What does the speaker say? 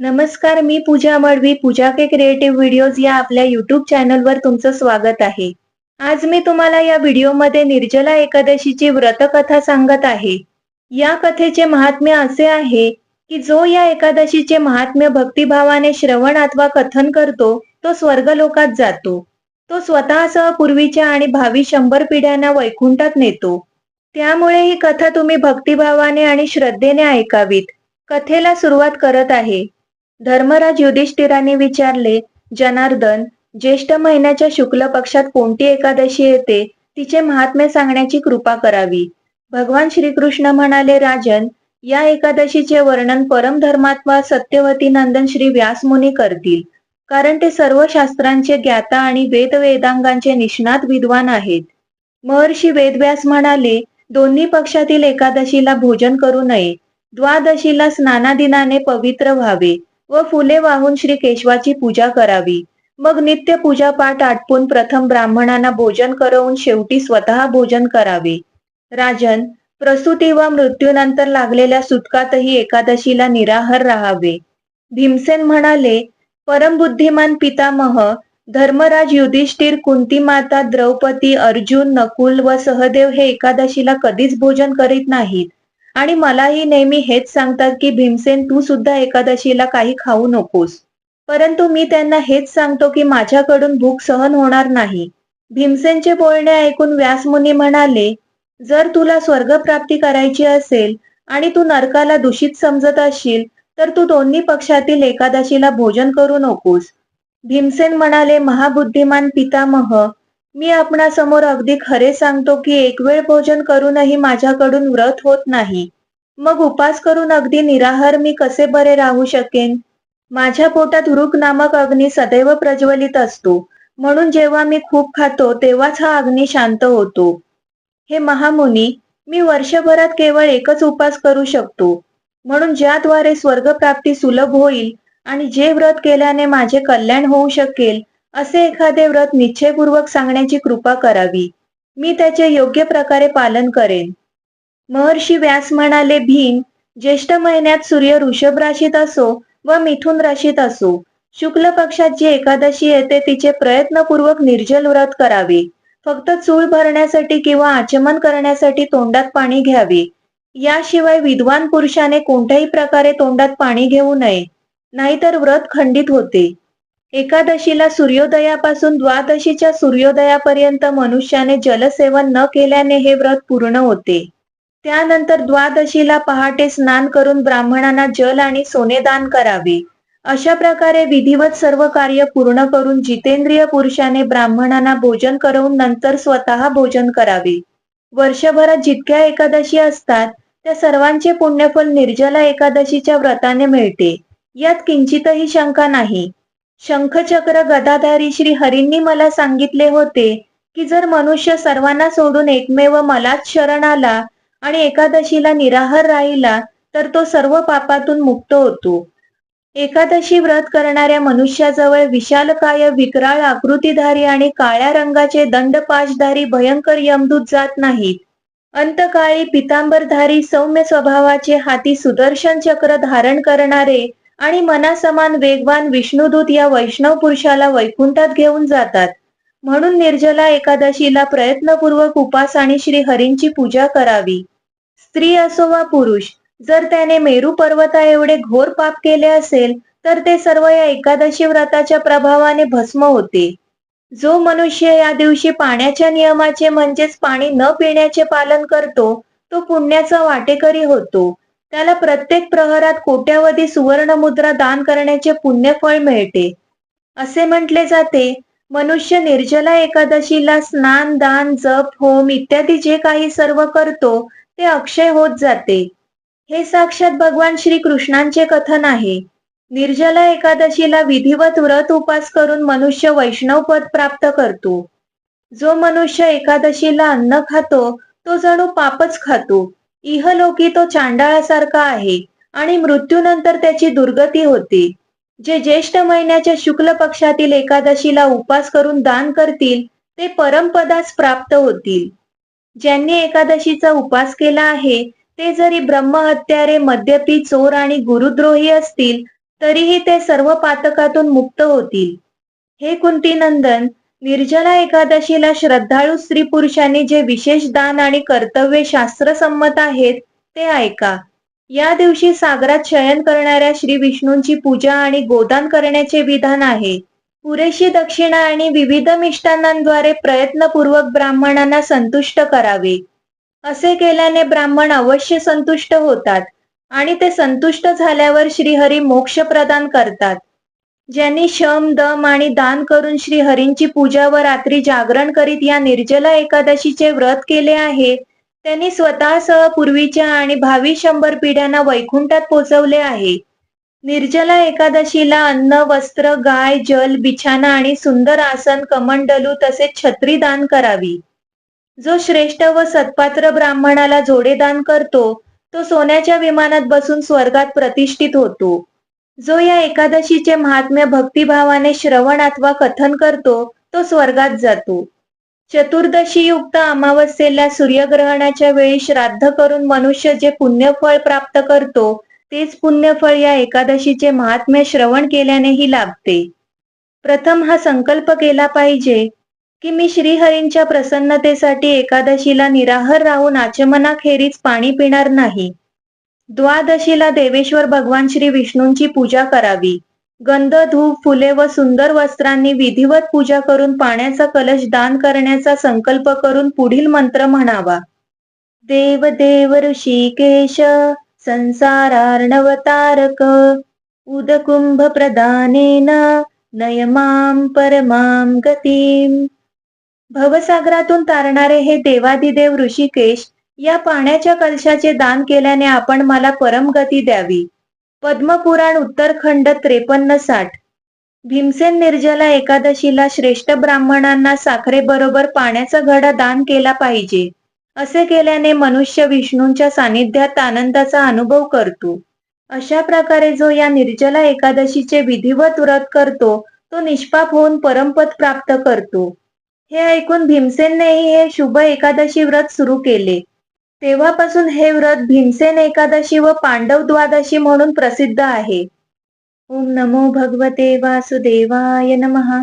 नमस्कार मी Pooja Madavi Pooja K creative videos या आपल्या युट्यूब चॅनलवर तुमचं स्वागत आहे. आज मी तुम्हाला या व्हिडिओमध्ये निर्जला एकादशीची व्रतकथा सांगत आहे. या कथेचे महात्म्य असे आहे की जो या एकादशीचे महात्म्य भक्तिभावाने श्रवण अथवा कथन करतो तो स्वर्गलोकात जातो. तो स्वतःसह पूर्वीच्या आणि भावी शंभर पिढ्यांना वैकुंठात नेतो. त्यामुळे ही कथा तुम्ही भक्तिभावाने आणि श्रद्धेने ऐकावीत. कथेला सुरुवात करत आहे. धर्मराज युधिष्ठिराने विचारले जनार्दन ज्येष्ठ महिन्याच्या शुक्ल पक्षात कोणती एकादशी येते? तिचे महात्म्य सांगण्याची कृपा करावी. भगवान श्रीकृष्ण म्हणाले राजन या एकादशीचे वर्णन परम धर्मात्मा सत्यवती नंदन श्री व्यासमुनी करतील. कारण ते सर्व शास्त्रांचे ज्ञाता आणि वेद वेदांगांचे निष्णात विद्वान आहेत. महर्षी वेदव्यास म्हणाले दोन्ही पक्षातील एकादशीला भोजन करू नये. द्वादशीला स्नानादिनाने पवित्र व्हावे. व फुले वाहून श्री केशवाची पूजा करावी. मग नित्य पूजा पाठ आटपून प्रथम ब्राह्मणांना भोजन करवून शेवटी स्वतः भोजन करावे. राजन प्रसूती व मृत्यूनंतर लागलेल्या सुटकातही एकादशीला निराहार राहावे. भीमसेन म्हणाले परमबुद्धिमान पितामह धर्मराज युधिष्ठिर कुंती माता द्रौपदी अर्जुन नकुल व सहदेव हे एकादशीला कधीच भोजन करीत नाहीत. आणि मलाही नेहमी हेच सांगतात की भीमसेन तू सुद्धा एकादशीला काही खाऊ नकोस. परंतु मी त्यांना हेच सांगतो की माझ्याकडून भूक सहन होणार नाही. भीमसेनचे बोलणे ऐकून व्यासमुनी म्हणाले जर तुला स्वर्गप्राप्ती करायची असेल आणि तू नरकाला दूषित समजत असशील तर तू दोन्ही पक्षातील एकादशीला भोजन करू नकोस. भीमसेन म्हणाले महाबुद्धिमान पितामह मी आपणासमोर अगदी खरे सांगतो की एक वेळ भोजन करूनही माझ्याकडून व्रत होत नाही. मग उपास करून अगदी निराहार मी कसे बरे राहू शकेन? माझ्या पोटात रुक नामक अग्नी सदैव प्रज्वलित असतो. म्हणून जेव्हा मी खूप खातो तेव्हाच हा अग्नी शांत होतो. हे महामुनी मी वर्षभरात केवळ एकच उपास करू शकतो. म्हणून ज्याद्वारे स्वर्गप्राप्ती सुलभ होईल आणि जे व्रत केल्याने माझे कल्याण होऊ शकेल असे एखादे व्रत निश्चयपूर्वक सांगण्याची कृपा करावी. मी त्याचे योग्य प्रकारे पालन करेन. महर्षी व्यास म्हणाले भीम ज्येष्ठ महिन्यात सूर्य ऋषभ राशीत असो व मिथुन राशीत असो शुक्ल पक्षात जी एकादशी येते तिचे प्रयत्नपूर्वक निर्जल व्रत करावे. फक्त चूळ भरण्यासाठी किंवा आचमन करण्यासाठी तोंडात पाणी घ्यावे. याशिवाय विद्वान पुरुषाने कोणत्याही प्रकारे तोंडात पाणी घेऊ नये. नाहीतर व्रत खंडित होते. एकादशीला सूर्योदयापासून द्वादशीच्या सूर्योदयापर्यंत मनुष्याने जलसेवन न केल्याने हे व्रत पूर्ण होते. त्यानंतर द्वादशीला पहाटे स्नान करून ब्राह्मणांना जल आणि सोने दान करावे. अशा प्रकारे विधिवत सर्व कार्य पूर्ण करून जितेंद्रिय पुरुषाने ब्राह्मणांना भोजन करवून नंतर स्वतः भोजन करावे. वर्षभरात जितक्या एकादशी असतात त्या सर्वांचे पुण्यफल निर्जला एकादशीच्या व्रताने मिळते. यात किंचितही शंका नाही. शंखचक्र गदाधारी श्री हरींनी मला सांगितले होते की जर मनुष्य सर्वांना सोडून एकमेव मलाच शरण आला आणि एकादशीला निराहार राहिला तर तो सर्व पापातून मुक्त होतो. एकादशी व्रत करणाऱ्या मनुष्याजवळ विशालकाय विकराळ आकृतीधारी आणि काळ्या रंगाचे दंडपाशधारी भयंकर यमदूत जात नाहीत. अंतकाळी पितांबरधारी सौम्य स्वभावाचे हाती सुदर्शन चक्र धारण करणारे आणि मनासमान वेगवान विष्णुदूत या वैष्णव पुरुषाला वैकुंठात घेऊन जातात. म्हणून निर्जला एकादशीला प्रयत्नपूर्वक उपास आणि श्री हरींची पूजा करावी. स्त्री असो वा पुरुष जर त्याने मेरू पर्वता एवढे घोर पाप केले असेल तर ते सर्व या एकादशी व्रताच्या प्रभावाने भस्म होते. जो मनुष्य या दिवशी पाण्याच्या नियमाचे म्हणजेच पाणी न पिण्याचे पालन करतो तो पुण्याचा वाटेकरी होतो. त्याला प्रत्येक प्रहरात कोट्यावधी सुवर्ण मुद्रा दान करण्याचे पुण्यफळ मिळते. असे म्हटले जाते मनुष्य निर्जला एकादशीला स्नान दान जप होम इत्यादी जे काही सर्व करतो ते अक्षय होत जाते. हे साक्षात भगवान श्री कृष्णांचे कथन आहे. निर्जला एकादशीला विधिवत व्रत उपास करून मनुष्य वैष्णव पद प्राप्त करतो. जो मनुष्य एकादशीला अन्न खातो तो जणू पापच खातो. इहलोकी तो चांडाळासारखा आहे आणि मृत्यूनंतर त्याची दुर्गती होते. जे ज्येष्ठ महिन्याच्या शुक्ल पक्षातील एकादशीला उपास करून दान करतील ते परमपदास प्राप्त होतील. ज्यांनी एकादशीचा उपास केला आहे ते जरी ब्रह्महत्यारे मद्यपी चोर आणि गुरुद्रोही असतील तरीही ते सर्व पातकातून मुक्त होतील. हे कुंतीनंदन निर्जला एकादशीला श्रद्धाळू स्त्री पुरुषांनी जे विशेष दान आणि कर्तव्य शास्त्रसंमत आहेत ते ऐका. या दिवशी सागरात शयन करणाऱ्या श्री विष्णूंची पूजा आणि गोदान करण्याचे विधान आहे. पुरेशी दक्षिणा आणि विविध मिष्टांनांद्वारे प्रयत्नपूर्वक ब्राह्मणांना संतुष्ट करावे. असे केल्याने ब्राह्मण अवश्य संतुष्ट होतात आणि ते संतुष्ट झाल्यावर श्रीहरी मोक्ष प्रदान करतात. ज्यांनी शम दम आणि दान करून श्रीहरींची पूजा व रात्री जागरण करीत या निर्जला एकादशीचे व्रत केले आहे त्यांनी स्वतःसह पूर्वीच्या आणि भावी शंभर पिढ्यांना वैकुंठात पोचवले आहे. निर्जला एकादशीला अन्न वस्त्र गाय जल बिछाना आणि सुंदर आसन कमंडलू तसेच छत्री दान करावी. जो श्रेष्ठ व सत्पात्र ब्राह्मणाला जोडे दान करतो तो सोन्याच्या विमानात बसून स्वर्गात प्रतिष्ठित होतो. जो या एकादशीचे महात्म्य भक्तिभावाने श्रवण अथवा कथन करतो तो स्वर्गात जातो. चतुर्दशी युक्त अमावस्येला सूर्यग्रहणाच्या वेळी श्राद्ध करून मनुष्य जे पुण्यफळ प्राप्त करतो तेच पुण्यफळ या एकादशीचे महात्म्य श्रवण केल्यानेही लाभते. प्रथम हा संकल्प केला पाहिजे की मी श्रीहरींच्या प्रसन्नतेसाठी एकादशीला निराहर राहून आचमनाखेरीज पाणी पिणार नाही. द्वादशीला देवेश्वर भगवान श्री विष्णूंची पूजा करावी. गंध धूप फुले व सुंदर वस्त्रांनी विधिवत पूजा करून पाण्याचा कलश दान करण्याचा संकल्प करून पुढील मंत्र म्हणावा. देव देव ऋषिकेश संसारार्णवतारक उदकुंभ प्रदानेन नयमाम परमाम गतीम भवसागरातून तारणारे हे देवादिदेव ऋषिकेश या पाण्याच्या कलशाचे दान केल्याने आपण मला परमगती द्यावी. पद्मपुराण उत्तरखंड त्रेपन्न साठ. भीमसेन निर्जला एकादशीला श्रेष्ठ ब्राह्मणांना साखरेबरोबर पाण्याचा घडा दान केला पाहिजे. असे केल्याने मनुष्य विष्णूंच्या सानिध्यात आनंदाचा अनुभव करतो. अशा प्रकारे जो या निर्जला एकादशीचे विधिवत व्रत करतो तो निष्पाप होऊन परमपद प्राप्त करतो. हे ऐकून भीमसेननेही हे शुभ एकादशी व्रत सुरू केले. तेव्हापासून हे व्रत भीमसेन एकादशी व पांडव द्वादशी म्हणून प्रसिद्ध आहे. ओम नमो भगवते वासुदेवाय नमः.